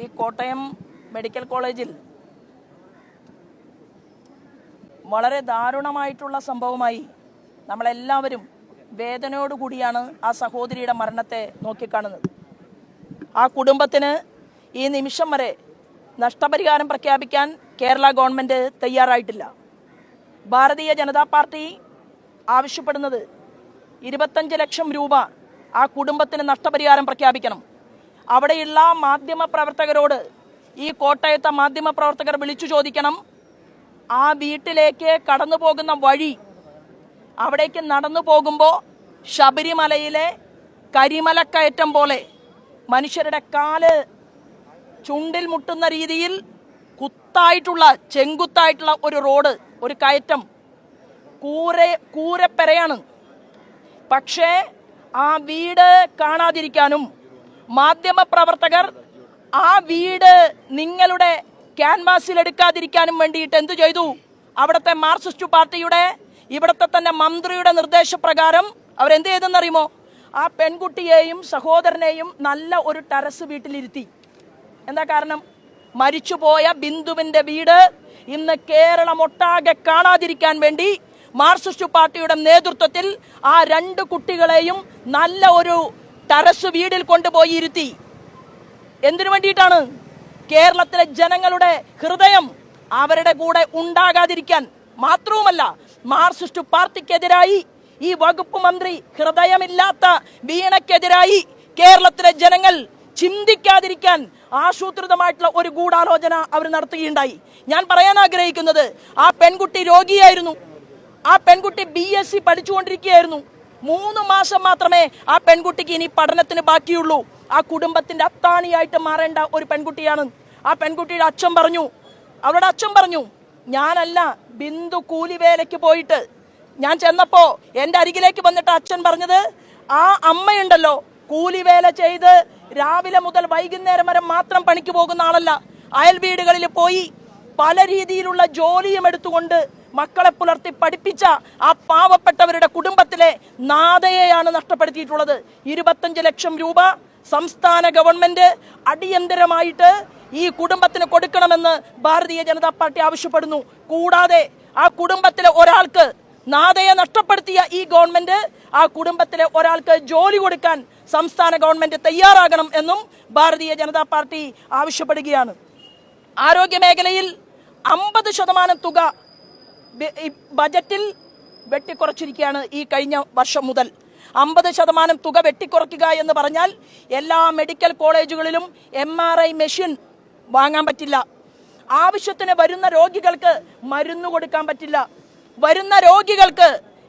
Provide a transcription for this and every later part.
ഈ കോട്ടയം മെഡിക്കൽ കോളേജിൽ വളരെ ദാരുണമായിട്ടുള്ള സംഭവമായി നമ്മളെല്ലാവരും വേദനയോടുകൂടിയാണ് ആ സഹോദരിയുടെ മരണത്തെ നോക്കിക്കാണുന്നത്. ആ കുടുംബത്തിന് ഈ നിമിഷം വരെ നഷ്ടപരിഹാരം പ്രഖ്യാപിക്കാൻ കേരള ഗവൺമെന്റ് തയ്യാറായിട്ടില്ല. ഭാരതീയ ജനതാ പാർട്ടി ആവശ്യപ്പെടുന്നത് ഇരുപത്തഞ്ച് ലക്ഷം രൂപ ആ കുടുംബത്തിന് നഷ്ടപരിഹാരം പ്രഖ്യാപിക്കണം. അവിടെയുള്ള മാധ്യമ പ്രവർത്തകരോട് ഈ കോട്ടയത്തെ മാധ്യമ പ്രവർത്തകർ വിളിച്ചു ചോദിക്കണം. ആ വീട്ടിലേക്ക് കടന്നു പോകുന്ന വഴി അവിടേക്ക് നടന്നു പോകുമ്പോൾ ശബരിമലയിലെ കരിമലക്കയറ്റം പോലെ മനുഷ്യരുടെ കാൽ ചുണ്ടിൽ മുട്ടുന്ന രീതിയിൽ കുത്തായിട്ടുള്ള ചെങ്കുത്തായിട്ടുള്ള ഒരു റോഡ് ഒരു കയറ്റം കൂര കൂരപ്പെരയാണ്. പക്ഷേ ആ വീട് കാണാതിരിക്കാനും മാധ്യമപ്രവർത്തകർ ആ വീട് നിങ്ങളുടെ ക്യാൻവാസിൽ എടുക്കാതിരിക്കാനും വേണ്ടിയിട്ട് എന്തു ചെയ്തു? അവിടുത്തെ മാർക്സിസ്റ്റ് പാർട്ടിയുടെ ഇവിടുത്തെ തന്നെ മന്ത്രിയുടെ നിർദ്ദേശപ്രകാരം അവരെന്ത് ചെയ്തെന്നറിയുമോ? ആ പെൺകുട്ടിയെയും സഹോദരനെയും നല്ല ഒരു ടെറസ് വീട്ടിലിരുത്തി. എന്താ കാരണം? മരിച്ചുപോയ ബിന്ദുവിന്റെ വീട് ഇന്ന് കേരളമൊട്ടാകെ കാണാതിരിക്കാൻ വേണ്ടി മാർക്സിസ്റ്റ് പാർട്ടിയുടെ നേതൃത്വത്തിൽ ആ രണ്ട് കുട്ടികളെയും നല്ല ഒരു ടെറസ് വീടിൽ കൊണ്ടുപോയി ഇരുത്തി. എന്തിനു വേണ്ടിയിട്ടാണ് കേരളത്തിലെ ജനങ്ങളുടെ ഹൃദയം അവരുടെ കൂടെ ഉണ്ടാകാതിരിക്കാൻ മാത്രവുമല്ല മാർസിസ്റ്റ് പാർട്ടിക്കെതിരായി ഈ വകുപ്പ് മന്ത്രി ഹൃദയമില്ലാത്ത വീണക്കെതിരായി കേരളത്തിലെ ജനങ്ങൾ ചിന്തിക്കാതിരിക്കാൻ ആസൂത്രിതമായിട്ടുള്ള ഒരു ഗൂഢാലോചന അവർ നടത്തുകയുണ്ടായി. ഞാൻ പറയാൻ ആഗ്രഹിക്കുന്നത് ആ പെൺകുട്ടി രോഗിയായിരുന്നു. ആ പെൺകുട്ടി ബി എസ് സി പഠിച്ചുകൊണ്ടിരിക്കുകയായിരുന്നു. മൂന്ന് മാസം മാത്രമേ ആ പെൺകുട്ടിക്ക് ഇനി പഠനത്തിന് ബാക്കിയുള്ളൂ. ആ കുടുംബത്തിന്റെ അത്താണിയായിട്ട് മാറേണ്ട ഒരു പെൺകുട്ടിയാണ്. ആ പെൺകുട്ടിയുടെ അച്ഛൻ പറഞ്ഞു അവരുടെ അച്ഛൻ പറഞ്ഞു ഞാനല്ല ബിന്ദു കൂലിവേലയ്ക്ക് പോയിട്ട്. ഞാൻ ചെന്നപ്പോ എന്റെ അരികിലേക്ക് വന്നിട്ട് അച്ഛൻ പറഞ്ഞത് ആ അമ്മയുണ്ടല്ലോ കൂലിവേല ചെയ്ത് രാവിലെ മുതൽ വൈകുന്നേരം വരെ മാത്രം പണിക്ക് പോകുന്ന ആളല്ല. അയൽ വീടുകളിൽ പോയി പല രീതിയിലുള്ള ജോലിയും എടുത്തുകൊണ്ട് മക്കളെ പുലർത്തി പഠിപ്പിച്ച ആ പാവപ്പെട്ടവരുടെ കുടുംബത്തിലെ നാദയെയാണ് നഷ്ടപ്പെടുത്തിയിട്ടുള്ളത്. ഇരുപത്തഞ്ച് ലക്ഷം രൂപ സംസ്ഥാന ഗവൺമെന്റ് അടിയന്തരമായിട്ട് ഈ കുടുംബത്തിന് കൊടുക്കണമെന്ന് ഭാരതീയ ജനതാ പാർട്ടി ആവശ്യപ്പെടുന്നു. കൂടാതെ ആ കുടുംബത്തിലെ ഒരാൾക്ക് നാദയെ നഷ്ടപ്പെടുത്തിയ ഈ ഗവൺമെന്റ് ആ കുടുംബത്തിലെ ഒരാൾക്ക് ജോലി കൊടുക്കാൻ സംസ്ഥാന ഗവൺമെന്റ് തയ്യാറാകണം എന്നും ഭാരതീയ ജനതാ പാർട്ടി ആവശ്യപ്പെടുകയാണ്. ആരോഗ്യ മേഖലയിൽ അമ്പത് ശതമാനം തുക ബജറ്റിൽ വെട്ടിക്കുറച്ചിരിക്കുകയാണ് ഈ കഴിഞ്ഞ വർഷം മുതൽ. അമ്പത് ശതമാനം തുക വെട്ടിക്കുറയ്ക്കുക എന്ന് പറഞ്ഞാൽ എല്ലാ മെഡിക്കൽ കോളേജുകളിലും എം ആർ ഐ മെഷീൻ വാങ്ങാൻ പറ്റില്ല. ആവശ്യത്തിന് വരുന്ന രോഗികൾക്ക് മരുന്ന് കൊടുക്കാൻ പറ്റില്ല. വരുന്ന രോഗികൾക്ക്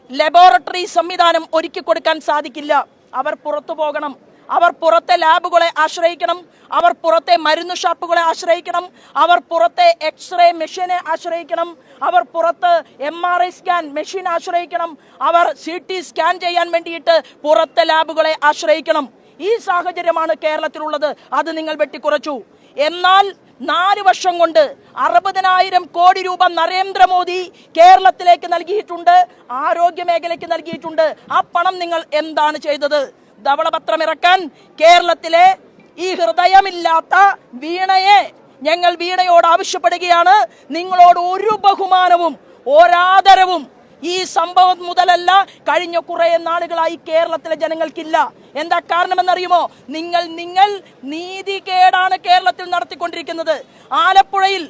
ലബോറട്ടറി സംവിധാനം ഒരുക്കി കൊടുക്കാൻ സാധിക്കില്ല. അവർ പുറത്തു പോകണം. അവർ പുറത്തെ ലാബുകളെ ആശ്രയിക്കണം. അവർ പുറത്തെ മരുന്ന് ഷാപ്പുകളെ ആശ്രയിക്കണം. അവർ പുറത്തെ എക്സ്റേ മെഷീനെ ആശ്രയിക്കണം. അവർ പുറത്ത് M R I scan machine ആശ്രയിക്കണം. അവർ സി ടി സ്കാൻ ചെയ്യാൻ വേണ്ടിയിട്ട് പുറത്തെ ലാബുകളെ ആശ്രയിക്കണം. ഈ സാഹചര്യമാണ് കേരളത്തിലുള്ളത്. അത് നിങ്ങൾ വെട്ടിക്കുറച്ചു. എന്നാൽ നാല് വർഷം കൊണ്ട് അറുപതിനായിരം കോടി രൂപ നരേന്ദ്രമോദി കേരളത്തിലേക്ക് നൽകിയിട്ടുണ്ട്. ആരോഗ്യ മേഖലയ്ക്ക് നൽകിയിട്ടുണ്ട്. ആ പണം നിങ്ങൾ എന്താണ് ചെയ്തത്? ധവളപത്രം ഇറക്കാൻ കേരളത്തിലെ ഈ ഹൃദയമില്ലാത്ത വീണയെ ഞങ്ങൾ വീണയോട് ആവശ്യപ്പെടുകയാണ്. നിങ്ങളോട് ഒരു ബഹുമാനവും ഒരാദരവും ഈ സംഭവം മുതലല്ല. കഴിഞ്ഞ കുറെ നാളുകളായി കേരളത്തിലെ ജനങ്ങൾക്കില്ല. എന്താ കാരണമെന്നറിയുമോ? നിങ്ങൾ നിങ്ങൾ നീതികേടാണ് കേരളത്തിൽ നടത്തിക്കൊണ്ടിരിക്കുന്നത്. ആലപ്പുഴയിൽ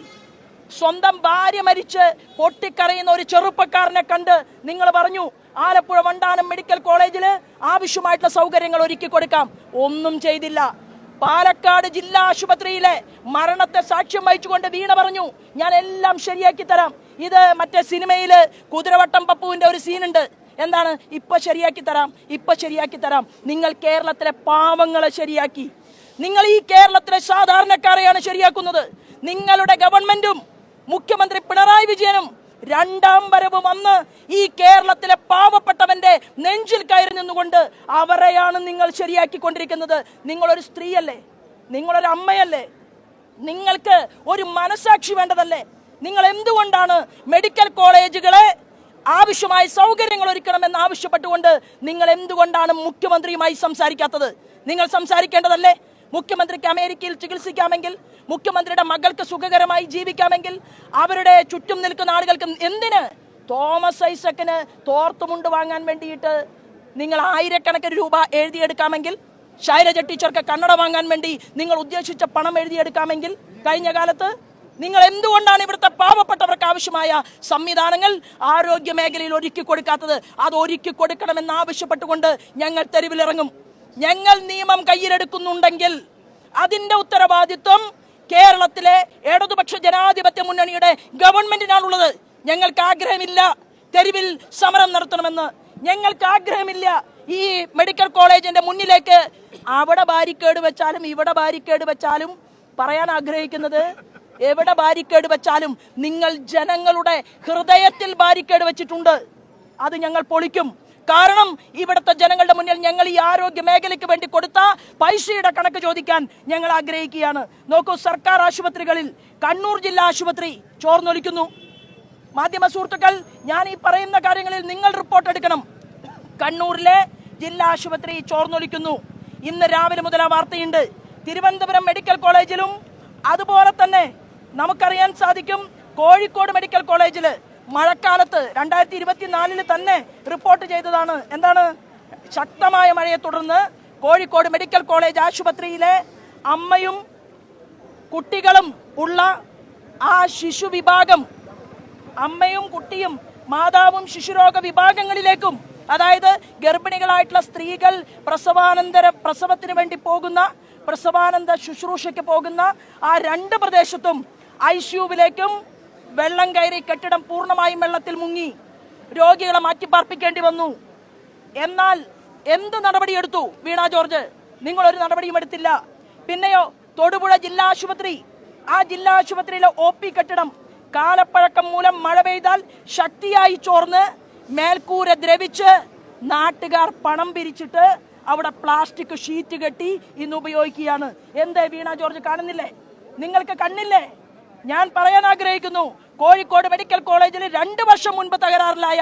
സ്വന്തം ഭാര്യ മരിച്ച് പൊട്ടിക്കരയുന്ന ഒരു ചെറുപ്പക്കാരനെ കണ്ട് നിങ്ങൾ പറഞ്ഞു ആലപ്പുഴ വണ്ടാനം മെഡിക്കൽ കോളേജിൽ ആവശ്യമായിട്ടുള്ള സൗകര്യങ്ങൾ ഒരുക്കി കൊടുക്കാം. ഒന്നും ചെയ്തില്ല. പാലക്കാട് ജില്ലാ ആശുപത്രിയിലെ മരണത്തെ സാക്ഷ്യം വഹിച്ചുകൊണ്ട് വീണ പറഞ്ഞു. ഞാൻ എല്ലാം ശരിയാക്കി തരാം. ഇത് മറ്റേ സിനിമയിൽ കുതിരവട്ടം പപ്പുവിന്റെ ഒരു സീനുണ്ട്. എന്താണ്? ഇപ്പൊ ശരിയാക്കി തരാം. ഇപ്പൊ ശരിയാക്കി തരാം. നിങ്ങൾ കേരളത്തിലെ പാവങ്ങളെ ശരിയാക്കി. നിങ്ങൾ ഈ കേരളത്തിലെ സാധാരണക്കാരെയാണ് ശരിയാക്കുന്നത്. നിങ്ങളുടെ ഗവൺമെന്റും മുഖ്യമന്ത്രി പിണറായി വിജയനും രണ്ടാം വരവ് വന്ന് ഈ കേരളത്തിലെ പാവപ്പെട്ടവന്റെ നെഞ്ചിൽ കയറി നിന്നുകൊണ്ട് അവരെയാണ് നിങ്ങൾ ശരിയാക്കിക്കൊണ്ടിരിക്കുന്നത്. നിങ്ങളൊരു സ്ത്രീയല്ലേ? നിങ്ങളൊരു അമ്മയല്ലേ? നിങ്ങൾക്ക് ഒരു മനസാക്ഷി വേണ്ടതല്ലേ? നിങ്ങൾ എന്തുകൊണ്ടാണ് മെഡിക്കൽ കോളേജുകളെ ആവശ്യമായ സൗകര്യങ്ങൾ ഒരുക്കണമെന്ന് ആവശ്യപ്പെട്ടുകൊണ്ട് നിങ്ങൾ എന്തുകൊണ്ടാണ് മുഖ്യമന്ത്രിയുമായി സംസാരിക്കാത്തത്? നിങ്ങൾ സംസാരിക്കേണ്ടതല്ലേ? മുഖ്യമന്ത്രിക്ക് അമേരിക്കയിൽ ചികിത്സിക്കാമെങ്കിൽ മുഖ്യമന്ത്രിയുടെ മകൾക്ക് സുഖകരമായി ജീവിക്കാമെങ്കിൽ അവരുടെ ചുറ്റും നിൽക്കുന്ന ആളുകൾക്ക് എന്തിന് തോമസ് ഐസക്കിന് തോർത്തുമുണ്ട് വാങ്ങാൻ വേണ്ടിയിട്ട് നിങ്ങൾ ആയിരക്കണക്കിന് രൂപ എഴുതിയെടുക്കാമെങ്കിൽ ശൈലജ ടീച്ചർക്ക് കണ്ണട വാങ്ങാൻ വേണ്ടി നിങ്ങൾ ഉദ്ദേശിച്ച പണം എഴുതിയെടുക്കാമെങ്കിൽ കഴിഞ്ഞ കാലത്ത് നിങ്ങൾ എന്തുകൊണ്ടാണ് ഇവിടുത്തെ പാവപ്പെട്ടവർക്ക് ആവശ്യമായ സംവിധാനങ്ങൾ ആരോഗ്യ മേഖലയിൽ ഒരുക്കി കൊടുക്കാത്തത്? അത് ഒരുക്കി കൊടുക്കണമെന്ന് ആവശ്യപ്പെട്ടുകൊണ്ട് ഞങ്ങൾ തെരുവിലിറങ്ങും. ഞങ്ങൾ നിയമം കയ്യിലെടുക്കുന്നുണ്ടെങ്കിൽ അതിന്റെ ഉത്തരവാദിത്വം കേരളത്തിലെ ഇടതുപക്ഷ ജനാധിപത്യ മുന്നണിയുടെ ഗവൺമെന്റിനാണുള്ളത്. ഞങ്ങൾക്ക് ആഗ്രഹമില്ല. തെരുവിൽ സമരം നടത്തണമെന്ന്. ഞങ്ങൾക്ക് ആഗ്രഹമില്ല. ഈ മെഡിക്കൽ കോളേജിന്റെ മുന്നിലേക്ക് അവിടെ ബാരിക്കേഡ് വെച്ചാലും ഇവിടെ ബാരിക്കേഡ് വെച്ചാലും പറയാൻ ആഗ്രഹിക്കുന്നത് എവിടെ ബാരിക്കേഡ് വെച്ചാലും നിങ്ങൾ ജനങ്ങളുടെ ഹൃദയത്തിൽ ബാരിക്കേഡ് വെച്ചിട്ടുണ്ട്. അത് ഞങ്ങൾ പൊളിക്കും. കാരണം ഇവിടുത്തെ ജനങ്ങളുടെ മുന്നിൽ ഞങ്ങൾ ഈ ആരോഗ്യ മേഖലയ്ക്ക് വേണ്ടി കൊടുത്ത പൈസയുടെ കണക്ക് ചോദിക്കാൻ ഞങ്ങൾ ആഗ്രഹിക്കുകയാണ്. നോക്കൂ സർക്കാർ ആശുപത്രികളിൽ കണ്ണൂർ ജില്ലാ ആശുപത്രി ചോർന്നൊലിക്കുന്നു. മാധ്യമ സുഹൃത്തുക്കൾ ഞാൻ ഈ പറയുന്ന കാര്യങ്ങളിൽ നിങ്ങൾ റിപ്പോർട്ട് എടുക്കണം. കണ്ണൂരിലെ ജില്ലാ ആശുപത്രി ചോർന്നൊലിക്കുന്നു. ഇന്ന് രാവിലെ മുതൽ ആ വാർത്തയുണ്ട്. തിരുവനന്തപുരം മെഡിക്കൽ കോളേജിലും അതുപോലെ തന്നെ നമുക്കറിയാൻ സാധിക്കും കോഴിക്കോട് മെഡിക്കൽ കോളേജിൽ മഴക്കാലത്ത് രണ്ടായിരത്തി ഇരുപത്തിനാലിൽ തന്നെ റിപ്പോർട്ട് ചെയ്തതാണ്. എന്താണ്? ശക്തമായ മഴയെ തുടർന്ന് കോഴിക്കോട് മെഡിക്കൽ കോളേജ് ആശുപത്രിയിലെ അമ്മയും കുട്ടികളും ഉള്ള ആ ശിശു വിഭാഗം അമ്മയും കുട്ടിയും മാതാവും ശിശുരോഗ വിഭാഗങ്ങളിലേക്കും അതായത് ഗർഭിണികളായിട്ടുള്ള സ്ത്രീകൾ പ്രസവാനന്തര പ്രസവത്തിന് വേണ്ടി പോകുന്ന പ്രസവാനന്ത ശുശ്രൂഷയ്ക്ക് പോകുന്ന ആ രണ്ട് പ്രദേശത്തും ഐ സിയുവിലേക്കും വെള്ളം കയറി കെട്ടിടം പൂർണമായും വെള്ളത്തിൽ മുങ്ങി. രോഗികളെ മാറ്റി പാർപ്പിക്കേണ്ടി വന്നു. എന്നാൽ എന്ത് നടപടിയെടുത്തു വീണ ജോർജ്? നിങ്ങൾ ഒരു നടപടിയും എടുത്തില്ല. പിന്നെയോ തൊടുപുഴ ജില്ലാ ആശുപത്രി. ആ ജില്ലാ ആശുപത്രിയിലെ ഒ പി കെട്ടിടം കാലപ്പഴക്കം മൂലം മഴ പെയ്താൽ ശക്തിയായി ചോർന്ന് മേൽക്കൂര ദ്രവിച്ച് നാട്ടുകാർ പണം പിരിച്ചിട്ട് അവിടെ പ്ലാസ്റ്റിക് ഷീറ്റ് കെട്ടി ഇന്ന് ഉപയോഗിക്കുകയാണ്. എന്തേ വീണ ജോർജ് കാണുന്നില്ലേ? നിങ്ങൾക്ക് കണ്ണില്ലേ? ഞാൻ പറയാൻ ആഗ്രഹിക്കുന്നു കോഴിക്കോട് മെഡിക്കൽ കോളേജിൽ രണ്ട് വർഷം മുൻപ് തകരാറിലായ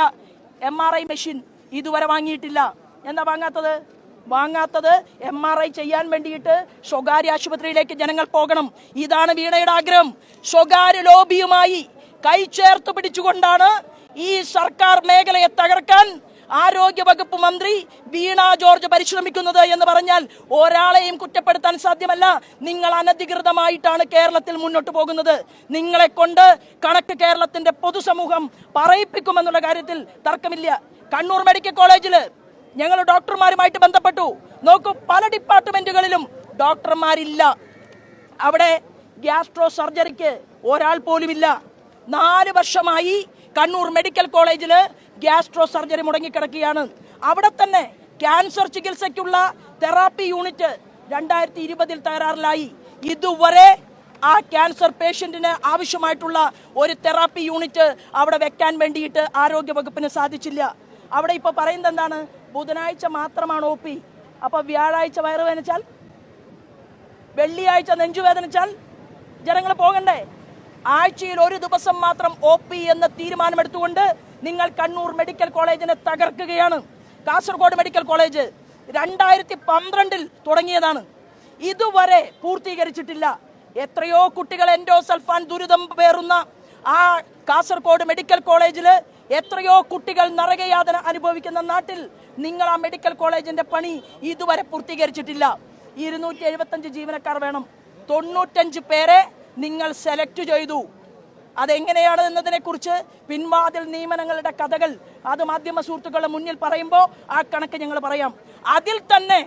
എം ആർ ഐ മെഷീൻ ഇതുവരെ വാങ്ങിയിട്ടില്ല. എന്താ വാങ്ങാത്തത്? വാങ്ങാത്തത് എം ആർ ഐ ചെയ്യാൻ വേണ്ടിയിട്ട് സ്വകാര്യ ആശുപത്രിയിലേക്ക് ജനങ്ങൾ പോകണം. ഇതാണ് വീണയുടെ ആഗ്രഹം. സ്വകാര്യ ലോബിയുമായി കൈ ചേർത്ത് പിടിച്ചുകൊണ്ടാണ് ഈ സർക്കാർ മേഖലയെ തകർക്കാൻ ആരോഗ്യ വകുപ്പ് മന്ത്രി വീണ ജോർജ് പരിശ്രമിക്കുന്നത് എന്ന് പറഞ്ഞാൽ ഒരാളെയും കുറ്റപ്പെടുത്താൻ സാധ്യമല്ല. നിങ്ങൾ അനധികൃതമായിട്ടാണ് കേരളത്തിൽ മുന്നോട്ട് പോകുന്നത്. നിങ്ങളെ കൊണ്ട് കണക്ക് കേരളത്തിന്റെ പൊതുസമൂഹം പറയിപ്പിക്കുമെന്നുള്ള കാര്യത്തിൽ തർക്കമില്ല. കണ്ണൂർ മെഡിക്കൽ കോളേജിൽ ഞങ്ങൾ ഡോക്ടർമാരുമായിട്ട് ബന്ധപ്പെട്ടു. നോക്കൂ പല ഡിപ്പാർട്ട്മെന്റുകളിലും ഡോക്ടർമാരില്ല. അവിടെ ഗ്യാസ്ട്രോ സർജറിക്ക് ഒരാൾ പോലുമില്ല. നാല് വർഷമായി കണ്ണൂർ മെഡിക്കൽ കോളേജിൽ ഗ്യാസ്ട്രോ സർജറി മുടങ്ങിക്കിടക്കുകയാണ്. അവിടെ തന്നെ ക്യാൻസർ ചികിത്സയ്ക്കുള്ള തെറാപ്പി യൂണിറ്റ് രണ്ടായിരത്തി ഇരുപതിൽ തകരാറിലായി. ഇതുവരെ ആ ക്യാൻസർ പേഷ്യന്റിന് ആവശ്യമായിട്ടുള്ള ഒരു തെറാപ്പി യൂണിറ്റ് അവിടെ വെക്കാൻ വേണ്ടിയിട്ട് ആരോഗ്യ വകുപ്പിന് സാധിച്ചില്ല. അവിടെ ഇപ്പോൾ പറയുന്നത് എന്താണ്? ബുധനാഴ്ച മാത്രമാണ് ഒ പി. അപ്പോൾ വ്യാഴാഴ്ച വയറുവേദനച്ചാൽ വെള്ളിയാഴ്ച നെഞ്ചുവേദനിച്ചാൽ ജനങ്ങൾ പോകണ്ടേ? ആഴ്ചയിൽ ഒരു ദിവസം മാത്രം ഒ പി എന്ന തീരുമാനമെടുത്തുകൊണ്ട് നിങ്ങൾ കണ്ണൂർ മെഡിക്കൽ കോളേജിനെ തകർക്കുകയാണ്. കാസർഗോഡ് മെഡിക്കൽ കോളേജ് രണ്ടായിരത്തി പന്ത്രണ്ടിൽ തുടങ്ങിയതാണ്. ഇതുവരെ പൂർത്തീകരിച്ചിട്ടില്ല. എത്രയോ കുട്ടികൾ എൻഡോസൾഫാൻ ദുരിതം പേറുന്ന ആ കാസർഗോഡ് മെഡിക്കൽ കോളേജിൽ എത്രയോ കുട്ടികൾ നരകയാതന അനുഭവിക്കുന്ന നാട്ടിൽ നിങ്ങൾ ആ മെഡിക്കൽ കോളേജിന്റെ പണി ഇതുവരെ പൂർത്തീകരിച്ചിട്ടില്ല. ഇരുന്നൂറ്റി എഴുപത്തഞ്ച് ജീവനക്കാർ വേണം. തൊണ്ണൂറ്റഞ്ച് പേരെ നിങ്ങൾ സെലക്ട് ചെയ്തു. അതെങ്ങനെയാണ് എന്നതിനെ കുറിച്ച് പിൻവാതിൽ നിയമനങ്ങളുടെ കഥകൾ അത് മാധ്യമ സുഹൃത്തുക്കളുടെ മുന്നിൽ പറയുമ്പോൾ ആ കണക്ക് ഞങ്ങൾ പറയാം. അതിൽ തന്നെ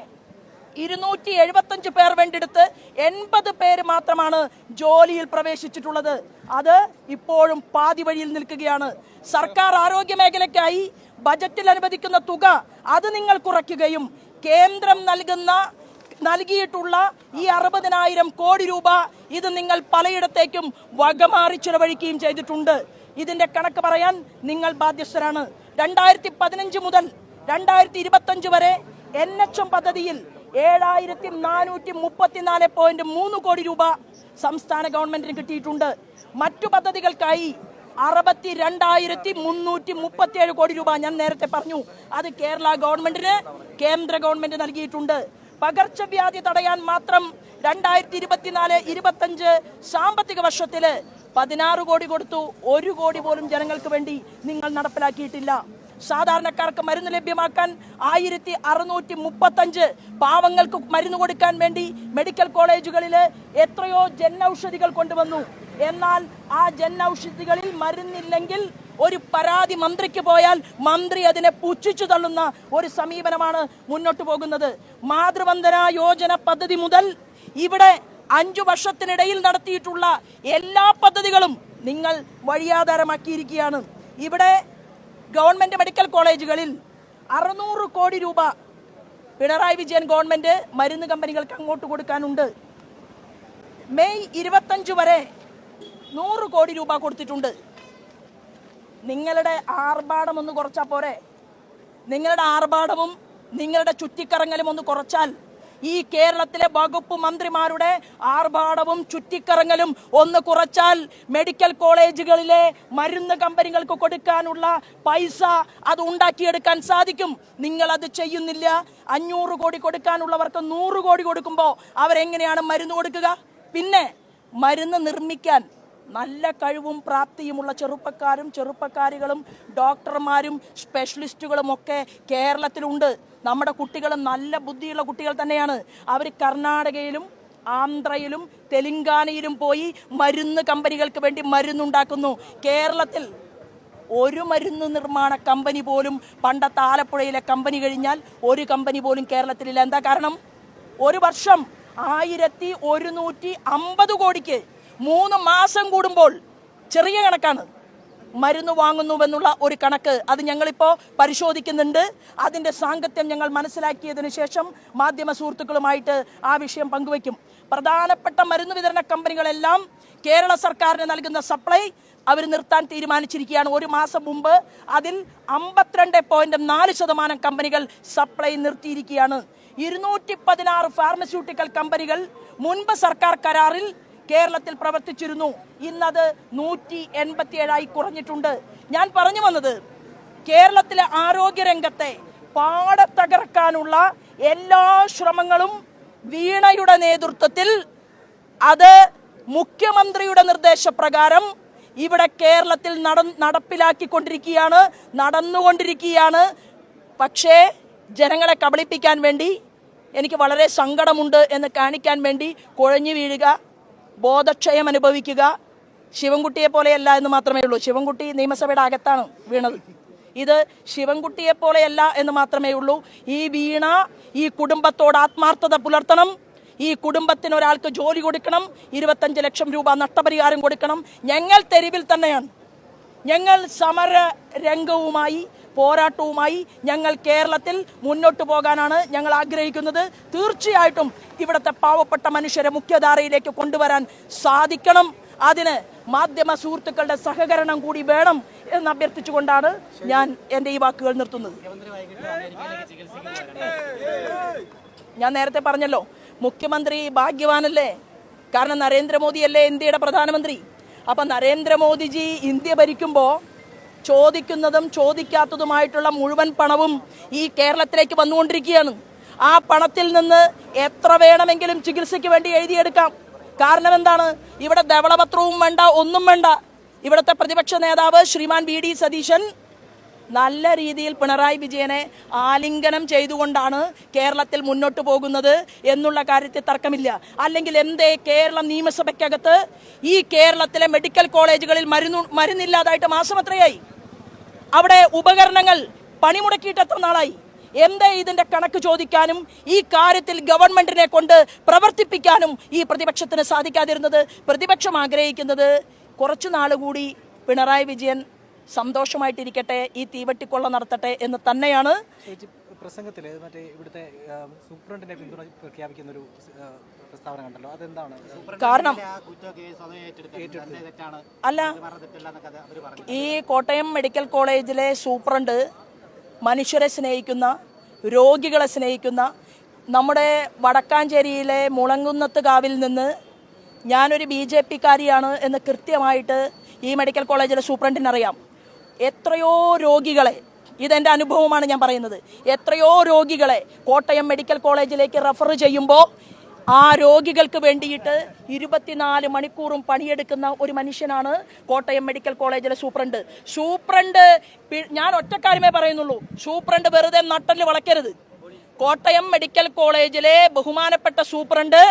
ഇരുന്നൂറ്റി എഴുപത്തഞ്ച് പേർ വേണ്ടെടുത്ത് എൺപത് പേര് മാത്രമാണ് ജോലിയിൽ പ്രവേശിച്ചിട്ടുള്ളത്. അത് ഇപ്പോഴും പാതി വഴിയിൽ നിൽക്കുകയാണ്. സർക്കാർ ആരോഗ്യ മേഖലയ്ക്കായി ബജറ്റിൽ അനുവദിക്കുന്ന തുക അത് നിങ്ങൾ കുറയ്ക്കുകയും കേന്ദ്രം നൽകുന്ന നൽകിയിട്ടുള്ള ഈ അറുപതിനായിരം കോടി രൂപ ഇത് നിങ്ങൾ പലയിടത്തേക്കും വകമാറി ചിലവഴിക്കുകയും ചെയ്തിട്ടുണ്ട്. ഇതിന്റെ കണക്ക് പറയാൻ നിങ്ങൾ ബാധ്യസ്ഥരാണ്. രണ്ടായിരത്തി പതിനഞ്ച് മുതൽ രണ്ടായിരത്തി ഇരുപത്തഞ്ച് വരെ എൻ എച്ച് എം പദ്ധതിയിൽ ഏഴായിരത്തി നാനൂറ്റി മുപ്പത്തിനാല് പോയിന്റ് മൂന്ന് കോടി രൂപ സംസ്ഥാന ഗവൺമെന്റിന് കിട്ടിയിട്ടുണ്ട്. മറ്റു പദ്ധതികൾക്കായി അറുപത്തി രണ്ടായിരത്തി മുന്നൂറ്റി മുപ്പത്തി ഏഴ് കോടി രൂപ ഞാൻ നേരത്തെ പറഞ്ഞു. അത് കേരള ഗവൺമെന്റിന് കേന്ദ്ര ഗവൺമെന്റ് നൽകിയിട്ടുണ്ട്. പകർച്ചവ്യാധി തടയാൻ മാത്രം രണ്ടായിരത്തി ഇരുപത്തിനാല് ഇരുപത്തഞ്ച് സാമ്പത്തിക വർഷത്തിൽ പതിനാറ് കോടി കൊടുത്തു. ഒരു കോടി പോലും ജനങ്ങൾക്ക് വേണ്ടി നിങ്ങൾ നടപ്പിലാക്കിയിട്ടില്ല. സാധാരണക്കാർക്ക് മരുന്ന് ലഭ്യമാക്കാൻ ആയിരത്തി അറുന്നൂറ്റി മുപ്പത്തഞ്ച് പാവങ്ങൾക്ക് മരുന്ന് കൊടുക്കാൻ വേണ്ടി മെഡിക്കൽ കോളേജുകളിൽ എത്രയോ ജൻ ഔഷധികൾ കൊണ്ടുവന്നു. എന്നാൽ ആ ജൻ ഔഷധികളിൽ മരുന്നില്ലെങ്കിൽ ഒരു പരാതി മന്ത്രിക്ക് പോയാൽ മന്ത്രി അതിനെ പുച്ഛിച്ചു തള്ളുന്ന ഒരു സമീപനമാണ് മുന്നോട്ട് പോകുന്നത്. മാതൃവന്ദന യോജന പദ്ധതി മുതൽ ഇവിടെ അഞ്ചു വർഷത്തിനിടയിൽ നടത്തിയിട്ടുള്ള എല്ലാ പദ്ധതികളും നിങ്ങൾ വഴിയാധാരമാക്കിയിരിക്കുകയാണ്. ഇവിടെ ഗവൺമെന്റ് മെഡിക്കൽ കോളേജുകളിൽ അറുന്നൂറ് കോടി രൂപ പിണറായി വിജയൻ ഗവൺമെന്റ് മരുന്ന് കമ്പനികൾക്ക് അങ്ങോട്ട് കൊടുക്കാനുണ്ട്. മെയ് ഇരുപത്തഞ്ച് വരെ നൂറ് കോടി രൂപ കൊടുത്തിട്ടുണ്ട്. നിങ്ങളുടെ ആർഭാടം ഒന്ന് കുറച്ചാൽ പോരെ. നിങ്ങളുടെ ആർഭാടവും നിങ്ങളുടെ ചുറ്റിക്കറങ്ങലും ഒന്ന് കുറച്ചാൽ ഈ കേരളത്തിലെ വകുപ്പ് മന്ത്രിമാരുടെ ആർഭാടവും ചുറ്റിക്കറങ്ങലും ഒന്ന് കുറച്ചാൽ മെഡിക്കൽ കോളേജുകളിലെ മരുന്ന് കമ്പനികൾക്ക് കൊടുക്കാനുള്ള പൈസ അത് ഉണ്ടാക്കിയെടുക്കാൻ സാധിക്കും. നിങ്ങൾ അത് ചെയ്യുന്നില്ല. അഞ്ഞൂറ് കോടി കൊടുക്കാനുള്ളവർക്ക് നൂറ് കോടി കൊടുക്കുമ്പോൾ അവരെങ്ങനെയാണ് മരുന്ന് കൊടുക്കുക? പിന്നെ മരുന്ന് നിർമ്മിക്കാൻ നല്ല കഴിവും പ്രാപ്തിയുമുള്ള ചെറുപ്പക്കാരും ചെറുപ്പക്കാരികളും ഡോക്ടർമാരും സ്പെഷ്യലിസ്റ്റുകളും ഒക്കെ കേരളത്തിലുണ്ട്. നമ്മുടെ കുട്ടികൾ നല്ല ബുദ്ധിയുള്ള കുട്ടികൾ തന്നെയാണ്. അവർ കർണാടകയിലും ആന്ധ്രയിലും തെലങ്കാനയിലും പോയി മരുന്ന് കമ്പനികൾക്ക് വേണ്ടി മരുന്നുണ്ടാക്കുന്നു. കേരളത്തിൽ ഒരു മരുന്ന് നിർമ്മാണ കമ്പനി പോലും പണ്ടത്തെ ആലപ്പുഴയിലെ കമ്പനി കഴിഞ്ഞാൽ ഒരു കമ്പനി പോലും കേരളത്തിലില്ല. എന്താ കാരണം? ഒരു വർഷം ആയിരത്തി ഒരുന്നൂറ്റി അമ്പത് കോടിക്ക് മൂന്ന് മാസം കൂടുമ്പോൾ ചെറിയ കണക്കാണ്. മരുന്ന് വാങ്ങുന്നുവെന്നുള്ള ഒരു കണക്ക് അത് ഞങ്ങളിപ്പോൾ പരിശോധിക്കുന്നുണ്ട്. അതിന്റെ സാങ്കത്യം ഞങ്ങൾ മനസ്സിലാക്കിയതിന് ശേഷം മാധ്യമ സുഹൃത്തുക്കളുമായിട്ട് ആ വിഷയം പങ്കുവയ്ക്കും. പ്രധാനപ്പെട്ട മരുന്ന് വിതരണ കമ്പനികളെല്ലാം കേരള സർക്കാരിന് നൽകുന്ന സപ്ലൈ അവർ നിർത്താൻ തീരുമാനിച്ചിരിക്കുകയാണ്. ഒരു മാസം മുമ്പ് അതിൽ അമ്പത്തിരണ്ട് പോയിന്റ് നാല് ശതമാനം കമ്പനികൾ സപ്ലൈ നിർത്തിയിരിക്കുകയാണ്. ഇരുന്നൂറ്റി പതിനാറ് ഫാർമസ്യൂട്ടിക്കൽ കമ്പനികൾ മുൻപ് സർക്കാർ കരാറിൽ കേരളത്തിൽ പ്രവർത്തിച്ചിരുന്നു. ഇന്നത് നൂറ്റി എൺപത്തിയേഴായി കുറഞ്ഞിട്ടുണ്ട്. ഞാൻ പറഞ്ഞു വന്നത് കേരളത്തിലെ ആരോഗ്യരംഗത്തെ പാടെ തകർക്കാനുള്ള എല്ലാ ശ്രമങ്ങളും വീണയുടെ നേതൃത്വത്തിൽ അത് മുഖ്യമന്ത്രിയുടെ നിർദ്ദേശപ്രകാരം ഇവിടെ കേരളത്തിൽ നട നടപ്പിലാക്കിക്കൊണ്ടിരിക്കുകയാണ് നടന്നുകൊണ്ടിരിക്കുകയാണ്. പക്ഷേ ജനങ്ങളെ കബളിപ്പിക്കാൻ വേണ്ടി എനിക്ക് വളരെ സങ്കടമുണ്ട് എന്ന് കാണിക്കാൻ വേണ്ടി കുഴഞ്ഞു വീഴുക. ബോധക്ഷയം അനുഭവിക്കുക. ശിവൻകുട്ടിയെ പോലെയല്ല എന്ന് മാത്രമേ ഉള്ളൂ. ശിവൻകുട്ടി നിയമസഭയുടെ അകത്താണ് വീണത്. ഇത് ശിവൻകുട്ടിയെ പോലെയല്ല എന്ന് മാത്രമേ ഉള്ളൂ. ഈ വീണ ഈ കുടുംബത്തോട് ആത്മാർത്ഥത പുലർത്തണം. ഈ കുടുംബത്തിന് ഒരാൾക്ക് ജോലി കൊടുക്കണം. ഇരുപത്തഞ്ച് ലക്ഷം രൂപ നഷ്ടപരിഹാരം കൊടുക്കണം. ഞങ്ങൾ തെരുവിൽ തന്നെയാണ്. ഞങ്ങൾ സമര രംഗവുമായി പോരാട്ടവുമായി ഞങ്ങൾ കേരളത്തിൽ മുന്നോട്ട് പോകാനാണ് ഞങ്ങൾ ആഗ്രഹിക്കുന്നത്. തീർച്ചയായിട്ടും ഇവിടുത്തെ പാവപ്പെട്ട മനുഷ്യരെ മുഖ്യധാരയിലേക്ക് കൊണ്ടുവരാൻ സാധിക്കണം. അതിന് മാധ്യമ സുഹൃത്തുക്കളുടെ സഹകരണം കൂടി വേണം എന്ന് അഭ്യർത്ഥിച്ചുകൊണ്ടാണ് ഞാൻ എന്റെ ഈ വാക്കുകൾ നിർത്തുന്നത്. ഞാൻ നേരത്തെ പറഞ്ഞല്ലോ മുഖ്യമന്ത്രി ഭാഗ്യവാനല്ലേ? കാരണം നരേന്ദ്രമോദിയല്ലേ ഇന്ത്യയുടെ പ്രധാനമന്ത്രി. അപ്പം നരേന്ദ്രമോദിജി ഇന്ത്യ ഭരിക്കുമ്പോൾ ചോദിക്കുന്നതും ചോദിക്കാത്തതുമായിട്ടുള്ള മുഴുവൻ പണവും ഈ കേരളത്തിലേക്ക് വന്നുകൊണ്ടിരിക്കുകയാണ്. ആ പണത്തിൽ നിന്ന് എത്ര വേണമെങ്കിലും ചികിത്സയ്ക്ക് വേണ്ടി എഴുതിയെടുക്കാം. കാരണം എന്താണ്? ഇവിടെ ധവളപത്രവും വേണ്ട ഒന്നും വേണ്ട. ഇവിടുത്തെ പ്രതിപക്ഷ നേതാവ് ശ്രീമാൻ വി ഡി സതീശൻ നല്ല രീതിയിൽ പിണറായി വിജയനെ ആലിംഗനം ചെയ്തുകൊണ്ടാണ് കേരളത്തിൽ മുന്നോട്ട് പോകുന്നത് എന്നുള്ള കാര്യത്തിൽ തർക്കമില്ല. അല്ലെങ്കിൽ എന്തേ കേരള നിയമസഭയ്ക്കകത്ത് ഈ കേരളത്തിലെ മെഡിക്കൽ കോളേജുകളിൽ മരുന്നു മരുന്നില്ലാതായിട്ട് മാസം എത്രയായി? അവിടെ ഉപകരണങ്ങൾ പണിമുടക്കിയിട്ട് എത്ര നാളായി? എന്തേ ഇതിന്റെ കണക്ക് ചോദിക്കാനും ഈ കാര്യത്തിൽ ഗവൺമെന്റിനെ കൊണ്ട് പ്രവർത്തിപ്പിക്കാനും ഈ പ്രതിപക്ഷത്തിന് സാധിക്കാതിരുന്നത് പ്രതിപക്ഷം ആഗ്രഹിക്കുന്നത് കുറച്ചു നാളുകൂടി പിണറായി വിജയൻ സന്തോഷമായിട്ടിരിക്കട്ടെ ഈ തീവട്ടിക്കൊള്ള നടത്തട്ടെ എന്ന് തന്നെയാണ്. പ്രസംഗത്തിൽ മറ്റേ ഇവിടുത്തെ സൂപ്രണ്ടിനെ പിന്തുണ പ്രഖ്യാപിക്കുന്ന ഒരു പ്രസ്താവന കണ്ടല്ലോ. അതെന്താണ്? കാരണം അല്ല ഈ കോട്ടയം മെഡിക്കൽ കോളേജിലെ സൂപ്രണ്ട് മനുഷ്യരെ സ്നേഹിക്കുന്ന രോഗികളെ സ്നേഹിക്കുന്ന നമ്മുടെ വടക്കാഞ്ചേരിയിലെ മുളങ്കുന്നത്ത് കാവിൽ നിന്ന് ഞാനൊരു ബി ജെ പിക്കാരിയാണ് എന്ന് കൃത്യമായിട്ട് ഈ മെഡിക്കൽ കോളേജിലെ സൂപ്രണ്ടിന് അറിയാം എത്രയോ രോഗികളെ ഇതെന്റെ അനുഭവമാണ് ഞാൻ പറയുന്നത് എത്രയോ രോഗികളെ കോട്ടയം മെഡിക്കൽ കോളേജിലേക്ക് റെഫർ ചെയ്യുമ്പോൾ ആ രോഗികൾക്ക് വേണ്ടിയിട്ട് ഇരുപത്തിനാല് മണിക്കൂറും പണിയെടുക്കുന്ന ഒരു മനുഷ്യനാണ് കോട്ടയം മെഡിക്കൽ കോളേജിലെ സൂപ്രണ്ട്. സൂപ്രണ്ട് ഞാൻ ഒറ്റക്കാര്യമേ പറയുന്നുള്ളൂ. സൂപ്രണ്ട് വെറുതെ നട്ടൽ വളയ്ക്കരുത്. കോട്ടയം മെഡിക്കൽ കോളേജിലെ ബഹുമാനപ്പെട്ട സൂപ്രണ്ട്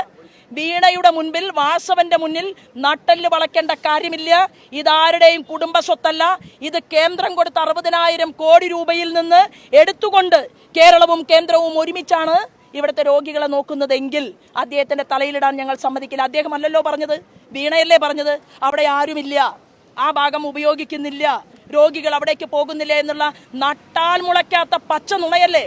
വീണയുടെ മുൻപിൽ വാസവന്റെ മുന്നിൽ നട്ടൽ വളയ്ക്കേണ്ട കാര്യമില്ല. ഇതാരുടെയും കുടുംബ സ്വത്തല്ല ഇത് കേന്ദ്രം കൊടുത്ത അറുപതിനായിരം കോടി രൂപയിൽ നിന്ന് എടുത്തുകൊണ്ട് കേരളവും കേന്ദ്രവും ഒരുമിച്ചാണ് ഇവിടുത്തെ രോഗികളെ നോക്കുന്നതെങ്കിൽ അദ്ദേഹത്തിന്റെ തലയിലിടാൻ ഞങ്ങൾ സമ്മതിക്കില്ല. അദ്ദേഹം അല്ലല്ലോ പറഞ്ഞത്? വീണയല്ലേ പറഞ്ഞത്? അവിടെ ആരുമില്ല. ആ ഭാഗം ഉപയോഗിക്കുന്നില്ല. രോഗികൾ അവിടേക്ക് പോകുന്നില്ല എന്നുള്ള നട്ടാൽ മുളയ്ക്കാത്ത പച്ച നുണയല്ലേ?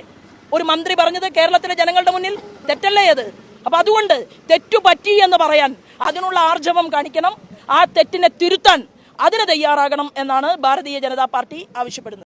ഒരു മന്ത്രി പറഞ്ഞത് കേരളത്തിലെ ജനങ്ങളുടെ മുന്നിൽ? തെറ്റല്ലേ അത്? അപ്പൊ അതുകൊണ്ട് തെറ്റു പറ്റി എന്ന് പറയാൻ അതിനുള്ള ആർജവം കാണിക്കണം. ആ തെറ്റിനെ തിരുത്താൻ അതിന് തയ്യാറാകണം എന്നാണ് ഭാരതീയ ജനതാ പാർട്ടി ആവശ്യപ്പെടുന്നത്.